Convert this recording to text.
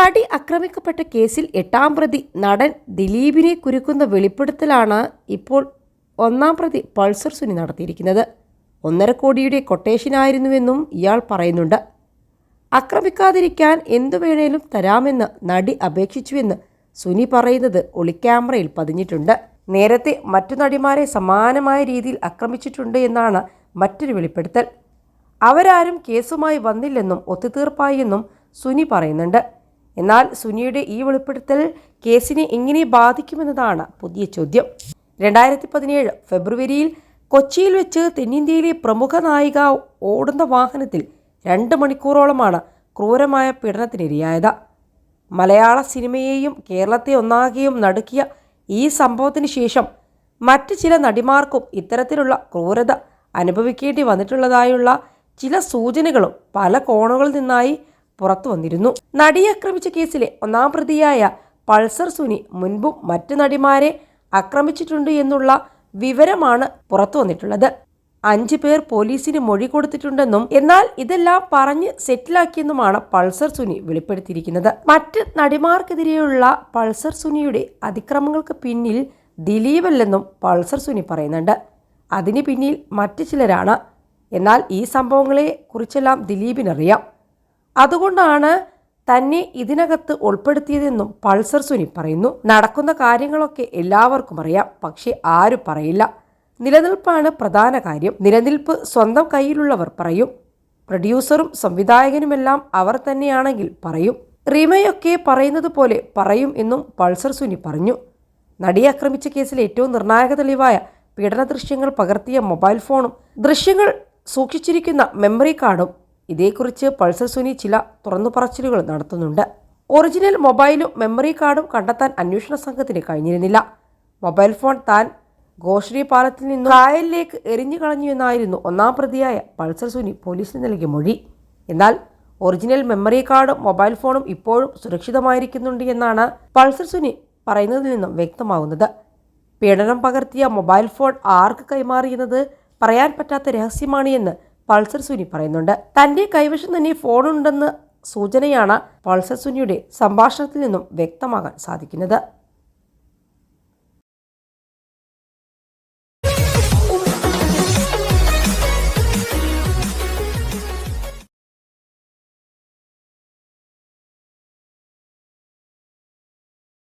നടി ആക്രമിക്കപ്പെട്ട കേസിൽ എട്ടാം പ്രതി നടൻ ദിലീപിനെ കുരുക്കുന്ന വെളിപ്പെടുത്തലാണ് ഇപ്പോൾ ഒന്നാം പ്രതി പൾസർ സുനി നടത്തിയിരിക്കുന്നത്. ഒന്നര കോടിയുടെ കൊട്ടേഷനായിരുന്നുവെന്നും ഇയാൾ പറയുന്നുണ്ട്. ആക്രമിക്കാതിരിക്കാൻ എന്തു വേണേലും തരാമെന്ന് നടി അപേക്ഷിച്ചുവെന്ന് സുനി പറയുന്നത് ഒളിക്യാമറയിൽ പതിഞ്ഞിട്ടുണ്ട്. നേരത്തെ മറ്റു നടിമാരെ സമാനമായ രീതിയിൽ ആക്രമിച്ചിട്ടുണ്ട് എന്നാണ് മറ്റൊരു വെളിപ്പെടുത്തൽ. അവരാരും കേസുമായി വന്നില്ലെന്നും ഒത്തുതീർപ്പായി എന്നും സുനി പറയുന്നുണ്ട്. എന്നാൽ സുനിയുടെ ഈ വെളിപ്പെടുത്തൽ കേസിനെ എങ്ങനെ ബാധിക്കുമെന്നതാണ് പുതിയ ചോദ്യം. രണ്ടായിരത്തി പതിനേഴ് ഫെബ്രുവരിയിൽ കൊച്ചിയിൽ വെച്ച് തെന്നിന്ത്യയിലെ പ്രമുഖ നായിക ഓടുന്ന വാഹനത്തിൽ രണ്ട് മണിക്കൂറോളമാണ് ക്രൂരമായ പീഡനത്തിനിരയായത്. മലയാള സിനിമയെയും കേരളത്തെ ഒന്നാകെയും നടുക്കിയ ഈ സംഭവത്തിന് ശേഷം മറ്റ് ചില നടിമാർക്കും ഇത്തരത്തിലുള്ള ക്രൂരത അനുഭവിക്കേണ്ടി വന്നിട്ടുള്ളതായുള്ള ചില സൂചനകളും പല കോണുകളിൽ നിന്നായി പുറത്തു വന്നിരുന്നു. നടിയെ ആക്രമിച്ച കേസിലെ ഒന്നാം പ്രതിയായ പൾസർ സുനി മുൻപും മറ്റു നടിമാരെ ആക്രമിച്ചിട്ടുണ്ട് എന്നുള്ള വിവരമാണ് പുറത്തു വന്നിട്ടുള്ളത്. അഞ്ചു പേർ പോലീസിന് മൊഴി കൊടുത്തിട്ടുണ്ടെന്നും എന്നാൽ ഇതെല്ലാം പറഞ്ഞ് സെറ്റിലാക്കിയെന്നുമാണ് പൾസർ സുനി വെളിപ്പെടുത്തിയിരിക്കുന്നത്. മറ്റ് നടിമാർക്കെതിരെയുള്ള പൾസർ സുനിയുടെ അതിക്രമങ്ങൾക്ക് പിന്നിൽ ദിലീപല്ലെന്നും പൾസർ സുനി പറയുന്നുണ്ട്. അതിന് പിന്നിൽ മറ്റു ചിലരാണ്. എന്നാൽ ഈ സംഭവങ്ങളെ കുറിച്ചെല്ലാം ദിലീപിനറിയാം. അതുകൊണ്ടാണ് തന്നെ ഇതിനകത്ത് ഉൾപ്പെടുത്തിയതെന്നും പൾസർ സുനി പറയുന്നു. നടക്കുന്ന കാര്യങ്ങളൊക്കെ എല്ലാവർക്കും അറിയാം പക്ഷേ ആരും പറയില്ല. നിലനിൽപ്പാണ് പ്രധാന കാര്യം. നിലനിൽപ്പ് സ്വന്തം കയ്യിലുള്ളവർ പറയും. പ്രൊഡ്യൂസറും സംവിധായകനുമെല്ലാം അവർ തന്നെയാണെങ്കിൽ പറയും. റീമയൊക്കെ പറയുന്നത് പോലെ പറയും എന്നും പൾസർ സുനി പറഞ്ഞു. നടിയെ ആക്രമിച്ച കേസിൽ ഏറ്റവും നിർണായക തെളിവായ പീഡന ദൃശ്യങ്ങൾ പകർത്തിയ മൊബൈൽ ഫോണും ദൃശ്യങ്ങൾ സൂക്ഷിച്ചിരിക്കുന്ന മെമ്മറി കാർഡും ഇതേക്കുറിച്ച് പൾസർ സുനി ചില തുറന്നു പറച്ചിലുകൾ നടത്തുന്നുണ്ട്. ഒറിജിനൽ മൊബൈലും മെമ്മറി കാർഡും കണ്ടെത്താൻ അന്വേഷണ സംഘത്തിന് കഴിഞ്ഞിരുന്നില്ല. മൊബൈൽ ഫോൺ താൻ ഗോശ്രീ പാലത്തിൽ നിന്ന് കായലിലേക്ക് എറിഞ്ഞു കളഞ്ഞു എന്നായിരുന്നു ഒന്നാം പ്രതിയായ പൾസർ സുനി പോലീസിന് നൽകിയ മൊഴി. എന്നാൽ ഒറിജിനൽ മെമ്മറി കാർഡും മൊബൈൽ ഫോണും ഇപ്പോഴും സുരക്ഷിതമായിരിക്കുന്നുണ്ട് എന്നാണ് പൾസർ സുനി പറയുന്നതിൽ നിന്നും വ്യക്തമാകുന്നത്. പീഡനം പകർത്തിയ മൊബൈൽ ഫോൺ ആർക്ക് കൈമാറിയെന്നത് പറയാൻ പറ്റാത്ത രഹസ്യമാണ് എന്ന് പൾസർ സുനി പറയുന്നുണ്ട്. തന്റെ കൈവശം തന്നെ ഫോണുണ്ടെന്ന് സൂചനയാണ് പൾസർ സുനിയുടെ സംഭാഷണത്തിൽ നിന്നും വ്യക്തമാകാൻ സാധിക്കുന്നത്.